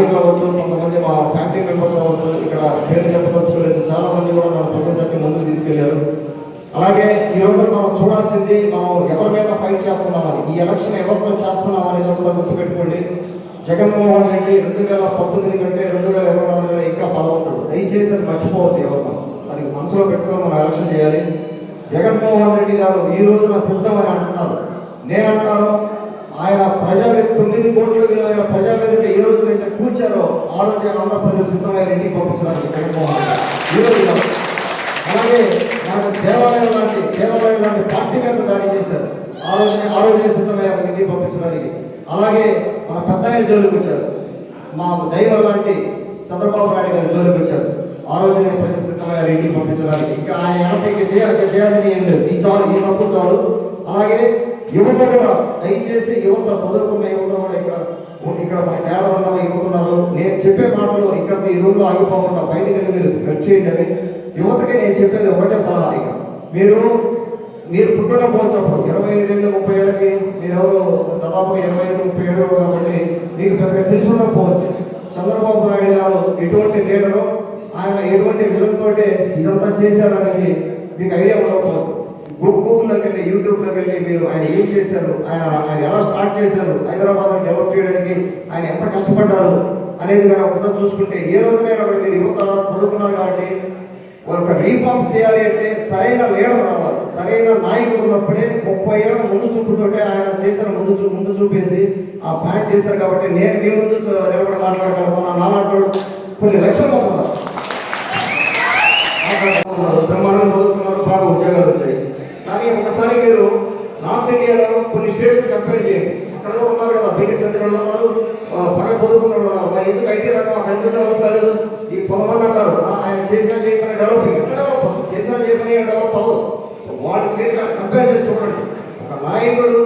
నాయకులు అవ్వచ్చు కొంతమంది మా ఫ్యామిలీ మెంబర్స్ అవ్వచ్చు ఇక్కడ పేరు చెప్పదలుచుకోలేదు. చాలా మంది కూడా మన ప్రజెంట్ ముందుకు తీసుకెళ్ళారు. అలాగే ఈ రోజు మనం చూడాల్సింది మనం ఎవరి మీద ఫైట్ చేస్తున్నామని ఈ ఎలక్షన్ ఎవరితో చేస్తున్నాం అనేది ఒకసారి గుర్తుపెట్టుకోండి. జగన్మోహన్ రెడ్డి రెండు వేల పంతొమ్మిది కంటే రెండు వేల ఇరవై నాలుగులో ఇంకా బలవంతుడు. దయచేసి అది మర్చిపోవద్దు ఎవరు అది మనసులో పెట్టుకొని మనం ఎలక్షన్ చేయాలి. జగన్మోహన్ రెడ్డి గారు ఈ రోజున సిద్ధమని అంటున్నారు. నేను అంటున్నాను ఆయన ప్రజలు తొమ్మిది కోట్ల విలువైన ప్రజావేదిక ఏ రోజు అయితే కూర్చారో ఆ రోజు ఆంధ్రప్రదేశ్ సిద్ధమైన రెడ్డి పంపించడానికి జగన్మోహన్ రెడ్డి అలాగే మనకు దేవాలయం లాంటి దేవాలయం లాంటి పార్టీ మీద దాడి చేశారు. ఆ రోజు ఆ రోజే పంపించడానికి. అలాగే మన పెద్ద ఆయన జోలికి వచ్చారు. మా దైవం లాంటి చంద్రబాబు నాయుడు గారు జోలికి వచ్చారు. ఆ రోజునే ప్రజలు సిద్ధమయ్యారు పంపించడానికి. ఇంకా ఆయన ఎనభైకి చేయాలి చేయాలని ఏం లేదు. ఈ చాలు ఈ తప్పు చాలు. అలాగే యువత కూడా దయచేసి యువత చదువుకున్న యువత కూడా ఇక్కడ ఇక్కడ మన ఏడ వందల యువత ఉన్నారు నేను చెప్పే మాటలు ఇక్కడ ఈ రూమ్లో ఆగిపోకుండా బయటికి వెళ్ళి మీరు స్ప్రెడ్ చేయండి అని యువతకి నేను చెప్పేది ఒకటే సలహా ఇక. మీరు మీరు పుట్టడం పోవచ్చు అప్పుడు ఇరవై ఐదు ఏళ్ళు ముప్పై ఏళ్ళకి మీరెవరు దాదాపు ఇరవై ఐదు ముప్పై ఏళ్ళు కాబట్టి మీకు పెద్దగా తెలిసి చంద్రబాబు నాయుడు గారు ఎటువంటి లీడరు ఆయన ఎటువంటి విజన్ ఇదంతా చేశారనేది మీకు ఐడియా ఉండకపోవచ్చు. గూగుల్లోకి వెళ్ళి యూట్యూబ్లోకి వెళ్ళి మీరు ఆయన ఏం చేశారు ఆయన ఆయన ఎలా స్టార్ట్ చేశారు హైదరాబాద్ డెవలప్ చేయడానికి ఆయన ఎంత కష్టపడ్డారు అనేది కానీ ఒకసారి చూసుకుంటే ఏ రోజునైనా మీరు యువత చదువుకున్నారు కాబట్టి ఒక రీఫార్మ్స్ చేయాలి అంటే సరైన లీడర్ రావాలి. సరైన నాయకుడు ఉన్నప్పుడే ముప్పై ఏళ్ళ ముందు చూపుతోటే ఆయన చేసిన ముందు చూ ముందు చూపేసి ఆ ప్లాన్ చేశారు కాబట్టి నేను మీ ముందు నిలబడి మాట్లాడగలుగుతున్నా. నా మాట్లాడు కొన్ని లక్షలు అవుతున్నారు బ్రహ్మాండం చదువుకున్నారు బాగా ఉద్యోగాలు వచ్చాయి. కానీ ఒకసారి మీరు నార్త్ ఇండియాలో కొన్ని స్టేట్స్ కంపేర్ చేయండి. అక్కడ ఉన్నారు కదా బీటెక్ చదివిన వాళ్ళు ఉన్నారు ఆ, చదువుకున్న వాళ్ళు ఉన్నారు. ఎందుకు ఐటీ రంగం అక్కడ ఎందుకు డెవలప్ కాలేదు ఈ పొలమని అంటారు. ఆయన చేసిన చేయమని డెవలప్ ఎక్కడ డెవలప్ అవుతుంది చేసిన చేయమని డెవలప్ అవ్వదు. సో వాళ్ళు క్లియర్గా కంపేర్ చేసి చూడండి. ఒక నాయకుడు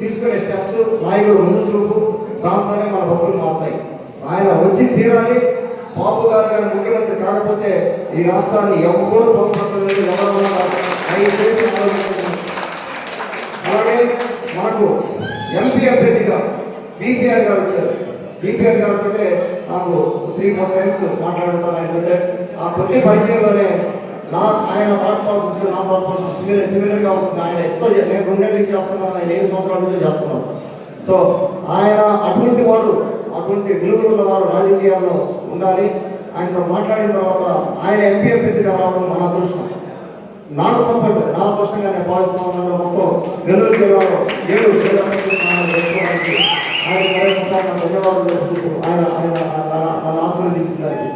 తీసుకునే స్టెప్స్ నాయకుడు ముందు చూపు దాంతోనే మన బతుకులు మారుతాయి. ఆయన వచ్చి తీరాలి. బాబు గారు గారు ముఖ్యమంత్రి కాకపోతే ఈ రాష్ట్రాన్ని ఎవరు పంపలేదు ఎవరు ఉన్నారు? అలాగే మనకు డిపిఆర్ గారు వచ్చారు. బీపీఆర్ గారితో నాకు త్రీ ఫోర్ టైమ్స్ మాట్లాడుతాను ఎందుకంటే ఆ కొద్ది పరిచయంలోనే నా ఆయన థాట్ ప్రాసెస్ నా థాట్ ప్రాసెస్ సిమిలర్ సిమిలర్గా ఉంటుంది. ఆయన ఎంతో నేను రెండేళ్ళ నుంచి చేస్తున్నాను ఆయన ఏడు సంవత్సరాల నుంచి చేస్తున్నాను. సో ఆయన అటువంటి వారు అటువంటి విలువలు వారు రాజకీయాల్లో ఉండాలి. ఆయనతో మాట్లాడిన తర్వాత ఆయన ఎంపీ అభ్యర్థిగా రావడం మన అదృష్టం. నాకు సపోర్ట్ నా అదృష్టంగా నేను భావిస్తున్నాను మొత్తం నెల్లూరు జిల్లాలో ఏడు జిల్లా ధన్యవాదాలు తెలుపుతూ ఆయన ఆయన నన్ను- ఆశీర్వదించడానికి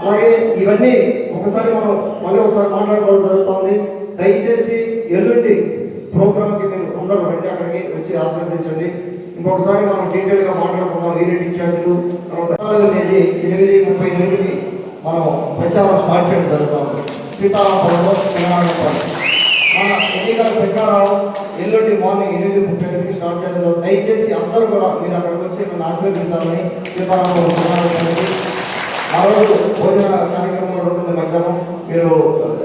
అలాగే ఇవన్నీ ఒకసారి మనం మళ్ళీ ఒకసారి మాట్లాడుకోవడం జరుగుతుంది దయచేసి ఎల్లుండి ప్రోగ్రామ్కి మీరు అందరూ రండి అక్కడికి వచ్చి ఆశీర్వదించండి. ఇంకొకసారి మనం డీటెయిల్గా మాట్లాడుకుందాం. యూనిట్ ఇన్ఛార్జీలు తర్వాత ఎనిమిది ముప్పై ఎనిమిదికి మనం ప్రచారం స్టార్ట్ చేయడం జరుగుతుంది సీతారామపురంలో తెలంగాణ మన ఎన్నికల ప్రకారం ఎల్లుండి మార్నింగ్ ఎనిమిది ముప్పై ఎనిమిదికి స్టార్ట్ చేద్దాం. దయచేసి అందరూ కూడా మీరు అక్కడికి వచ్చి నన్ను ఆశీర్వదించాలని సీతారామపురం ఆ రోజు భోజన కార్యక్రమం కూడా ఉంటుంది మధ్యాహ్నం. మీరు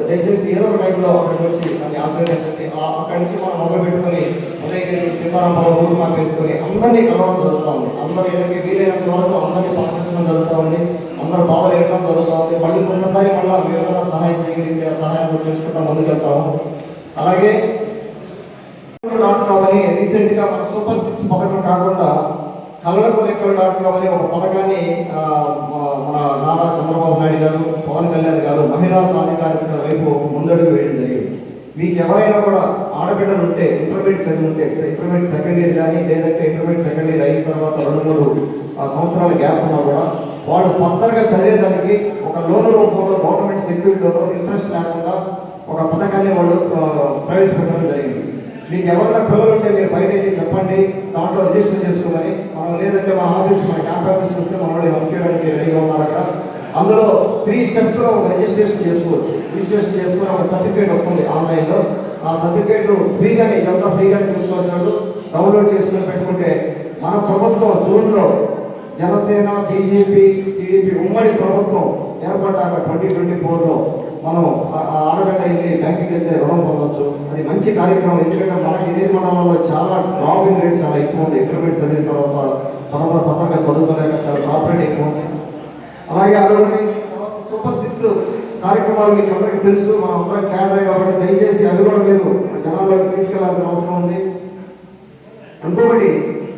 దయచేసి ఏదో ఒక టైంలో అక్కడికి వచ్చి నన్ను ఆశీర్వదించండి. ఆ- అక్కడి నుంచి మనం మొదలు పెట్టుకొని ఉదయగిరి సీతారామరావు ఊరు మాపేసుకొని వేసుకొని అందరినీ కలవడం జరుగుతూ ఉంది. అందరి ఇళ్ళకి వీలైనంత వరకు అందరినీ పాటించడం జరుగుతూ ఉంది. అందరు బాధలు వేయడం జరుగుతూ ఉంది. మళ్ళీ ఉన్నసారి మళ్ళీ మీరు సహాయం చేయగలిగితే ఆ సహాయం చేసుకుంటాం ముందుకెళ్తాము. అలాగే డాట్ కామ్ అని రీసెంట్గా మన సూపర్ సిక్స్ పథకం కాకుండా కళ్ళకు రెక్కలు డాట్ కామ్ ఒక పథకాన్ని మన నారా చంద్రబాబు నాయుడు గారు పవన్ కళ్యాణ్ గారు మహిళా సాధికారిక వైపు ముందడుగు వేయడం జరిగింది. మీకు ఎవరైనా కూడా ఆడబిడ్డలు ఉంటే ఇంటర్మీడియట్ చదివి ఉంటే ఇంటర్మీడియట్ సెకండ్ ఇయర్ కానీ లేదంటే ఇంటర్మీడియట్ సెకండ్ ఇయర్ అయిన తర్వాత రెండు మూడు ఆ సంవత్సరాల గ్యాప్ ఉన్నా కూడా వాళ్ళు కొత్తగా చదివేదానికి ఒక లోన్ రూపంలో గవర్నమెంట్ సెక్యూరిటీలో ఇంట్రెస్ట్ లేకుండా ఒక పథకాన్ని వాళ్ళు ప్రవేశపెట్టడం జరిగింది. మీకు ఎవరైనా పిల్లలు ఉంటే మీరు బయట అయితే చెప్పండి దాంట్లో రిజిస్టర్ చేసుకోమని. మనం లేదంటే మన ఆఫీస్ మన క్యాంప్ ఆఫీస్ వస్తే మన వాళ్ళు హెల్ప్ చేయడానికి రెడీగా ఉన్నారు అక్కడ. అందులో త్రీ స్టెప్స్లో ఒక రిజిస్ట్రేషన్ చేసుకోవచ్చు. రిజిస్ట్రేషన్ చేసుకుని ఒక సర్టిఫికేట్ వస్తుంది ఆన్లైన్లో. ఆ సర్టిఫికేట్ ఫ్రీగానే ఇదంతా ఫ్రీగానే తీసుకోవచ్చు డౌన్లోడ్ చేసుకుని పెట్టుకుంటే మన ప్రభుత్వం జూన్లో జనసేన బీజేపీ టీడీపీ ఉమ్మడి ప్రభుత్వం ఏర్పడ్డాక ట్వంటీ ట్వంటీ ఫోర్లో మనం ఆ- ఆ వెళ్ళి బ్యాంకుకి వెళ్తే రుణం పొందొచ్చు. అది మంచి కార్యక్రమం. ఎందుకంటే మనకి ఎనిమిది మండలంలో చాలా డ్రాపింగ్ రేట్ చాలా ఎక్కువ ఉంది ఇంటర్మీడియట్ చదివిన తర్వాత తర్వాత పథకంగా చదువుకోలేక చాలా డ్రాప్ రేట్ ఎక్కువ ఉంది అలాగే అదొకటి తర్వాత సూపర్ సిక్స్ కార్యక్రమాలు మీకు అందరికీ తెలుసు. మనం అందరం క్యాడర్ కాబట్టి దయచేసి అవి కూడా మీరు జనాల్లోకి తీసుకెళ్ళాల్సిన అవసరం ఉంది. ఇంకొకటి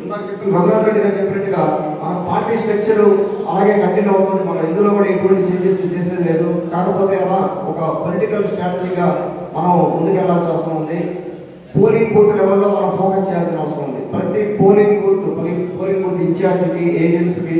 ఇందాక చెప్పిన రఘునాథ్ రెడ్డి గారు చెప్పినట్టుగా ఆ పార్టీ స్ట్రక్చర్ అలాగే కంటిన్యూ అవుతుంది. మనం ఇందులో కూడా ఎటువంటి చేంజెస్ చేసేది లేదు. కాకపోతే అలా ఒక పొలిటికల్ స్ట్రాటజీగా మనం ముందుకెళ్ళాల్సిన అవసరం ఉంది. పోలింగ్ బూత్ లెవెల్లో మనం ఫోకస్ చేయాల్సిన అవసరం ఉంది. ప్రతి పోలింగ్ బూత్ పోలింగ్ బూత్ ఇన్ఛార్జ్కి ఏజెంట్స్కి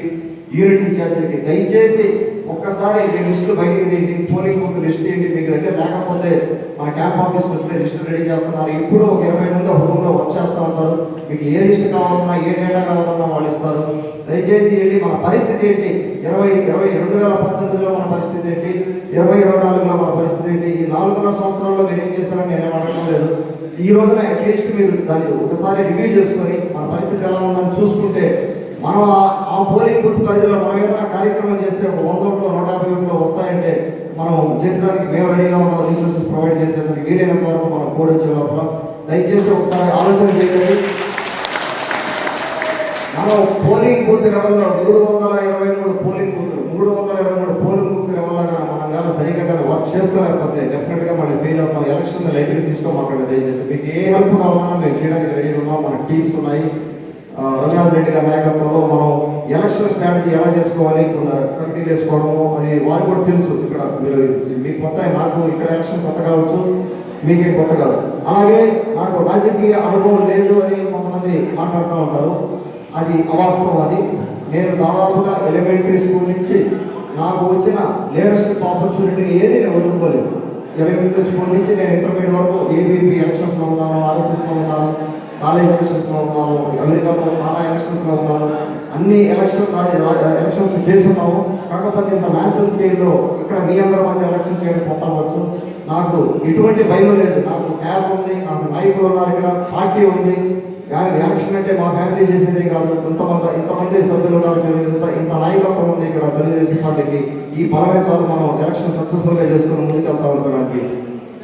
యూనిట్ ఇన్ఛార్జ్కి దయచేసి ఒక్కసారి మీ లిస్టులు బయటికి తీయండి పోలింగ్ బూత్ లిస్ట్ ఏంటి మీకు దగ్గర లేకపోతే మా క్యాంప్ ఆఫీస్కి వస్తే లిస్టు రెడీ చేస్తున్నారు. ఇప్పుడు ఒక ఇరవై మంది ఒక రూమ్లో వచ్చేస్తూ ఉంటారు. మీకు ఏ లిస్ట్ కావాలన్నా ఏ డేటా కావాలన్నా వాళ్ళు ఇస్తారు. దయచేసి వెళ్ళి మన పరిస్థితి ఏంటి? ఇరవై ఇరవై రెండు వేల పంతొమ్మిదిలో మన పరిస్థితి ఏంటి? ఇరవై ఇరవై నాలుగులో మన పరిస్థితి ఏంటి? ఈ నాలుగున్నర సంవత్సరాల్లో మీరు ఏం చేశారని నేను అడగడం లేదు. ఈ రోజున అట్లీస్ట్ మీరు దాన్ని ఒకసారి రివ్యూ చేసుకొని మన పరిస్థితి ఎలా ఉందని చూసుకుంటే మనం ఆ- పోలింగ్ బూత్ పరిధిలో మనం ఏదైనా కార్యక్రమం చేస్తే ఒక వంద ఓట్లు నూట యాభై ఓట్లు వస్తాయంటే మనం చేసేదానికి మేము రెడీగా ఉన్న రిసోర్సెస్ ప్రొవైడ్ చేసేదానికి వీలైనంత వరకు మనం కోడ్ వచ్చే లోపల. దయచేసి ఒకసారి ఆలోచన చేయండి. మనం పోలింగ్ బూత్ లెవెల్లో మూడు వందల ఇరవై మూడు పోలింగ్ బూత్లు మూడు వందల ఇరవై మూడు పోలింగ్ బూత్ లెవెల్లో మనం కానీ సరిగ్గా కానీ వర్క్ చేసుకోలేకపోతే డెఫినెట్గా మనం ఫెయిల్ అవుతాం. ఎలక్షన్ లైబ్రరీ తీసుకోమాకండి దయచేసి. మీకు ఏ హెల్ప్ కావాలన్నా మేము చేయడానికి రెడీ ఉన్నాం. మన టీమ్స్ ఉన్నాయి. ఆ, రెడ్డి గారి నాయకత్వంలో మనం ఎలక్షన్ స్ట్రాటజీ ఎలా చేసుకోవాలి కమిటీలు వేసుకోవడము అది వారికి కూడా తెలుసు ఇక్కడ. మీరు మీకు కొత్త నాకు ఇక్కడ ఎలక్షన్ కొత్త కావచ్చు మీకే కొత్త కాదు. అలాగే నాకు రాజకీయ అనుభవం లేదు అని కొంతమంది మాట్లాడుతూ ఉంటారు. అది అవాస్తవం అది. నేను దాదాపుగా ఎలిమెంటరీ స్కూల్ నుంచి నాకు వచ్చిన లీడర్షిప్ ఆపర్చునిటీ ఏది నేను వదులుకోలేదు. ఎలిమెంటరీ స్కూల్ నుంచి నేను ఇంటర్మీడియట్ వరకు ఏబీపీ ఎలక్షన్స్లో ఉన్నాను ఆర్ఎస్ఎస్లో ఉన్నాను. కాలేజ్ ఎలక్షన్స్లో ఉన్నాము అమెరికాలో చాలా ఎలక్షన్స్లో ఉన్నాము అన్ని ఎలక్షన్ ఎలక్షన్స్ చేస్తున్నాము. కాకపోతే ఇంత మ్యాసివ్ స్కేల్లో ఇక్కడ మీ అందరి మధ్య ఎలక్షన్ చేయడం పొందవచ్చు నాకు ఎటువంటి భయం లేదు. నాకు క్యాబ్ ఉంది నాకు నాయకులు ఉన్నారు ఇక్కడ పార్టీ ఉంది. కానీ ఎలక్షన్ అంటే మా ఫ్యామిలీ చేసేదే కాదు. ఇంతమంది ఇంతమంది సభ్యులు ఉన్నారు. మీరు ఇంత ఇంత నాయకత్వం ఉంది ఇక్కడ తెలుగుదేశం పార్టీకి. ఈ బలమే మనం ఎలక్షన్ సక్సెస్ఫుల్గా చేసుకుని ముందుకెళ్తా అనుకోవడానికి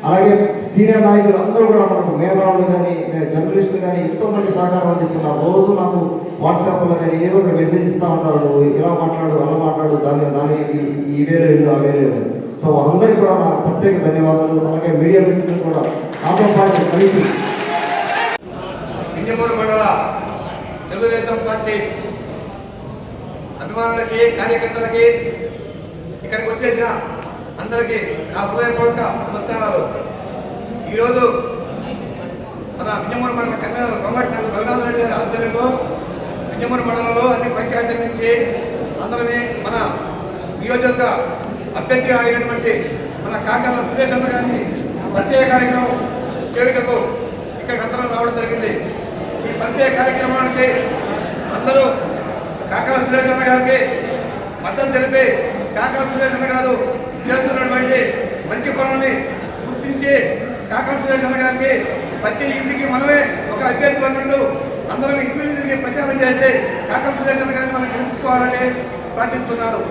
అలాగే సీనియర్ నాయకులు అందరూ కూడా మనకు మేధావులు కానీ జర్నలిస్టులు కానీ ఎంతో మంది సహకారం అందిస్తున్నారు రోజు నాకు వాట్సాప్లో కానీ ఏదో ఒక మెసేజ్ ఇస్తూ ఉంటారు. నువ్వు ఇలా మాట్లాడు అలా మాట్లాడు దాని దాని ఈ- వేరే లేదు ఆ వేరే సో అందరికీ కూడా నా ప్రత్యేక ధన్యవాదాలు. అలాగే మీడియా మిత్రులు కూడా నాతో పాటు కలిసి ఇంజమూరు మండల తెలుగుదేశం పార్టీ అభిమానులకి కార్యకర్తలకి ఇక్కడికి వచ్చేసిన అందరికీ నా హృదయపూర్వక నమస్కారాలు. ఈరోజు మన విజయమూరు మండల కన్వీనర్ కొమ్మటి రఘునాథ్ రెడ్డి గారి ఆధ్వర్యంలో విజయమూరు మండలంలో అన్ని పంచాయతీల నుంచి అందరినీ మన నియోజక అభ్యర్థిగా అయినటువంటి మన కాకర్ల సురేష్ అన్న గారిని పరిచయ కార్యక్రమం చేయుటకు ఇక్కడికి అందరం రావడం జరిగింది. ఈ పరిచయ కార్యక్రమానికి అందరూ కాకర సురేష్ అన్న గారికి మద్దతు తెలిపి కాకర సురేష్ అన్న గారు చేస్తున్నటువంటి మంచి పనుల్ని గుర్తించి కాకర సురేష్ గారికి ప్రతి ఇంటికి మనమే ఒక అభ్యర్థి అన్నట్టు అందరం ఇంటిని తిరిగి ప్రచారం చేసి కాకర సురేష్ గారిని మనం గెలిపించుకోవాలని ప్రార్థిస్తున్నారు